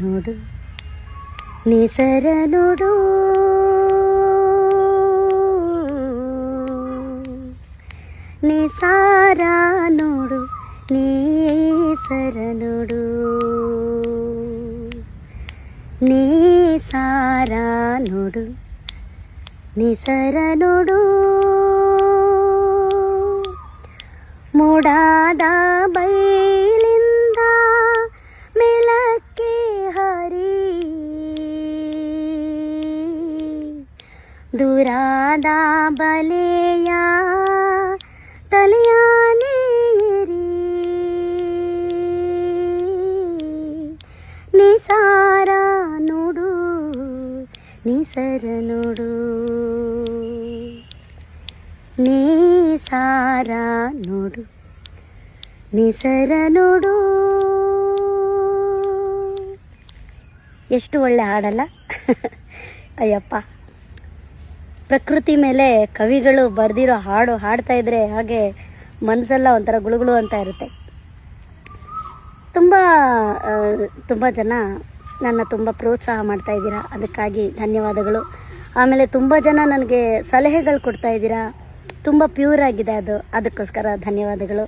ನೋಡು ನಿಸರ ನೋಡು ನಿಸಾರ ನೋಡು ನೀಸರ ನೋಡು ನೀಸಾರ ನೋಡು ನಿಸರ ದೂರಾದ ಬಲೆಯ ತಲೆಯ ನಿಸಾರ ನೋಡು, ನಿಸರ ನೋಡು. ನಿಸಾರ ನೋಡು, ನಿಸರ ನೋಡು. ಎಷ್ಟು ಒಳ್ಳೆ ಹಾಡಲ್ಲ? ಅಯ್ಯಪ್ಪ. ಪ್ರಕೃತಿ ಮೇಲೆ ಕವಿಗಳು ಬರೆದಿರೋ ಹಾಡು ಹಾಡ್ತಾ ಇದ್ರೆ ಹಾಗೆ ಮನಸ್ಸೆಲ್ಲ ಒಂಥರ ಗುಳುಗುಳು ಅಂತ ಇರುತ್ತೆ. ತುಂಬ ತುಂಬ ಜನ ನನ್ನ ತುಂಬ ಪ್ರೋತ್ಸಾಹ ಮಾಡ್ತಾ ಇದ್ದೀರಾ. ಅದಕ್ಕಾಗಿ ಧನ್ಯವಾದಗಳು. ಆಮೇಲೆ ತುಂಬ ಜನ ನನಗೆ ಸಲಹೆಗಳು ಕೊಡ್ತಾ ಇದ್ದೀರಾ. ತುಂಬ ಪ್ಯೂರ್ ಆಗಿದೆ ಅದು. ಅದಕ್ಕೋಸ್ಕರ ಧನ್ಯವಾದಗಳು.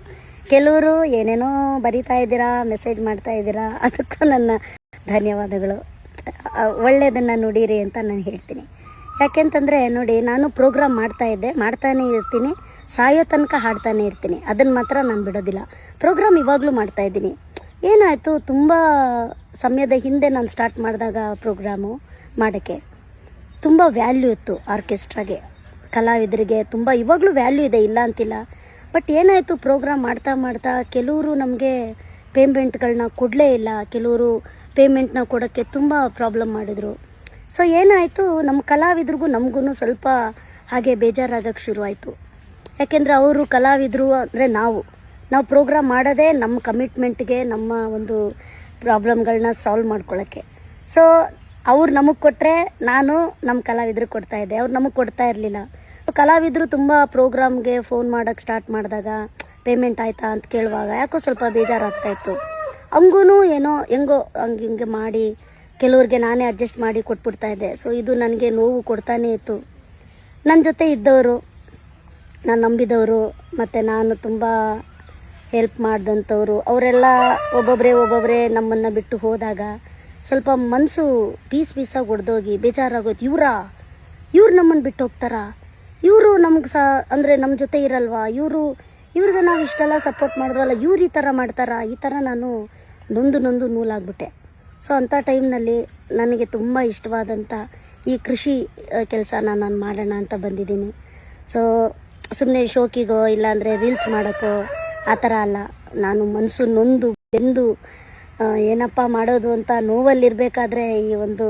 ಕೆಲವರು ಏನೇನೋ ಬರಿತಾ ಇದ್ದೀರಾ ಮೆಸೇಜ್ ಮಾಡ್ತಾ ಇದ್ದೀರಾ, ಅದಕ್ಕೂ ನನ್ನ ಧನ್ಯವಾದಗಳು. ಒಳ್ಳೆಯದನ್ನು ನುಡೀರಿ ಅಂತ ನಾನು ಹೇಳ್ತೀನಿ. ಯಾಕೆಂತಂದರೆ ನೋಡಿ, ನಾನು ಪ್ರೋಗ್ರಾಮ್ ಮಾಡ್ತಾ ಇದ್ದೆ, ಮಾಡ್ತಾನೆ ಇರ್ತೀನಿ, ಸಾಯೋ ತನಕ ಹಾಡ್ತಾನೆ ಇರ್ತೀನಿ ಅದನ್ನು ಮಾತ್ರ ನಾನು ಬಿಡೋದಿಲ್ಲ. ಪ್ರೋಗ್ರಾಮ್ ಇವಾಗಲೂ ಮಾಡ್ತಾ ಇದ್ದೀನಿ. ಏನಾಯಿತು, ತುಂಬ ಸಮಯದ ಹಿಂದೆ ನಾನು ಸ್ಟಾರ್ಟ್ ಮಾಡಿದಾಗ ಪ್ರೋಗ್ರಾಮು ಮಾಡೋಕ್ಕೆ. ತುಂಬ ವ್ಯಾಲ್ಯೂ ಇತ್ತು ಆರ್ಕೆಸ್ಟ್ರಾಗೆ ಕಲಾವಿದರಿಗೆ, ತುಂಬ ಇವಾಗಲೂ ವ್ಯಾಲ್ಯೂ ಇದೆ, ಇಲ್ಲ ಅಂತಿಲ್ಲ. ಬಟ್ ಏನಾಯಿತು ಪ್ರೋಗ್ರಾಮ್ ಮಾಡ್ತಾ ಮಾಡ್ತಾ ಕೆಲವರು ನಮಗೆ ಪೇಮೆಂಟ್ಗಳನ್ನ ಕೊಡಲೇ ಇಲ್ಲ ಕೆಲವರು ಪೇಮೆಂಟ್ನ ಕೊಡೋಕ್ಕೆ ತುಂಬ ಪ್ರಾಬ್ಲಮ್ ಮಾಡಿದರು. ಸೊ ಏನಾಯಿತು? ನಮ್ಮ ಕಲಾವಿದ್ರಿಗೂ ನಮಗೂ ಸ್ವಲ್ಪ ಹಾಗೆ ಬೇಜಾರಾಗಕ್ಕೆ ಶುರುವಾಯಿತು. ಯಾಕೆಂದರೆ ಅವರು ಕಲಾವಿದರು ಅಂದರೆ ನಾವು. ನಾವು ಪ್ರೋಗ್ರಾಮ್ ಮಾಡೋದೇ ನಮ್ಮ ಕಮಿಟ್ಮೆಂಟ್ಗೆ ನಮ್ಮ ಒಂದು ಪ್ರಾಬ್ಲಮ್ಗಳನ್ನ ಸಾಲ್ವ್ ಮಾಡ್ಕೊಳ್ಳೋಕ್ಕೆ ಸೊ ಅವ್ರು ನಮಗೆ ಕೊಟ್ಟರೆ ನಾನು ನಮ್ಮ ಕಲಾವಿದ್ರಿಗೆ ಕೊಡ್ತಾ ಇದ್ದೆ. ಅವ್ರು ನಮಗೆ ಕೊಡ್ತಾ ಇರಲಿಲ್ಲ. ಕಲಾವಿದರು ತುಂಬ ಪ್ರೋಗ್ರಾಮ್ಗೆ ಫೋನ್ ಮಾಡೋಕ್ಕೆ ಸ್ಟಾರ್ಟ್ ಮಾಡಿದಾಗ, ಪೇಮೆಂಟ್ ಆಯಿತಾ ಅಂತ ಕೇಳುವಾಗ ಯಾಕೋ ಸ್ವಲ್ಪ ಬೇಜಾರಾಗ್ತಾಯಿತ್ತು ಹಂಗೂ ಏನೋ ಹೆಂಗೋ ಹಂಗೆ ಹಿಂಗೆ ಮಾಡಿ ಕೆಲವ್ರಿಗೆ ನಾನೇ ಅಡ್ಜಸ್ಟ್ ಮಾಡಿ ಕೊಟ್ಬಿಡ್ತಾ ಇದ್ದೆ. ಸೊ ಇದು ನನಗೆ ನೋವು ಕೊಡ್ತಾನೇ ಇತ್ತು. ನನ್ನ ಜೊತೆ ಇದ್ದವರು, ನಾನು ನಂಬಿದವರು, ಮತ್ತು ನಾನು ತುಂಬ ಹೆಲ್ಪ್ ಮಾಡಿದಂಥವ್ರು, ಅವರೆಲ್ಲ ಒಬ್ಬೊಬ್ಬರೇ ಒಬ್ಬೊಬ್ಬರೇ ನಮ್ಮನ್ನು ಬಿಟ್ಟು ಹೋದಾಗ ಸ್ವಲ್ಪ ಮನಸ್ಸು ಪೀಸ್ ಪೀಸಾಗಿ ಹೊಡೆದೋಗಿ ಬೇಜಾರಾಗೋಯ್ತು. ಇವರಾ? ಇವ್ರು ನಮ್ಮನ್ನು ಬಿಟ್ಟು ಹೋಗ್ತಾರಾ? ಇವರು ನಮ್ಗೆ ಸಹ ಅಂದರೆ ನಮ್ಮ ಜೊತೆ ಇರಲ್ವಾ? ಇವರು, ಇವ್ರಿಗೆ ನಾವು ಇಷ್ಟೆಲ್ಲ ಸಪೋರ್ಟ್ ಮಾಡಿದ್ವಲ್ಲ, ಇವ್ರು ಈ ಥರ ಮಾಡ್ತಾರಾ? ಈ ಥರ ನಾನು ನೊಂದು ನೊಂದು ನೂಲಾಗ್ಬಿಟ್ಟೆ. ಸೊ ಅಂಥ ಟೈಮ್ನಲ್ಲಿ ನನಗೆ ತುಂಬ ಇಷ್ಟವಾದಂಥ ಈ ಕೃಷಿ ಕೆಲಸನ ನಾನು ಮಾಡೋಣ ಅಂತ ಬಂದಿದ್ದೀನಿ. ಸೊ ಸುಮ್ಮನೆ ಶೋಕಿಗೋ, ಇಲ್ಲಾಂದರೆ ರೀಲ್ಸ್ ಮಾಡೋಕ್ಕೋ ಆ ಥರ ಅಲ್ಲ. ನಾನು ಮನಸ್ಸು ನೊಂದು, ಬೆಂದು ಏನಪ್ಪ ಮಾಡೋದು ಅಂತ ನೋವಲ್ಲಿರಬೇಕಾದ್ರೆ ಈ ಒಂದು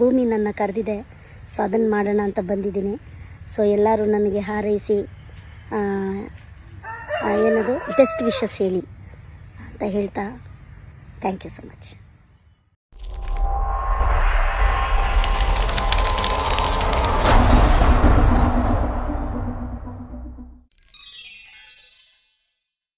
ಭೂಮಿ ನನ್ನ ಕರೆದಿದೆ. ಸೊ ಅದನ್ನು ಮಾಡೋಣ ಅಂತ ಬಂದಿದ್ದೀನಿ. ಸೊ ಎಲ್ಲರೂ ನನಗೆ ಹಾರೈಸಿ ಏನದು? ಬೆಸ್ಟ್ ವಿಶಸ್ ಹೇಳಿ ಅಂತ ಹೇಳ್ತಾ ಥ್ಯಾಂಕ್ ಯು ಸೊ ಮಚ್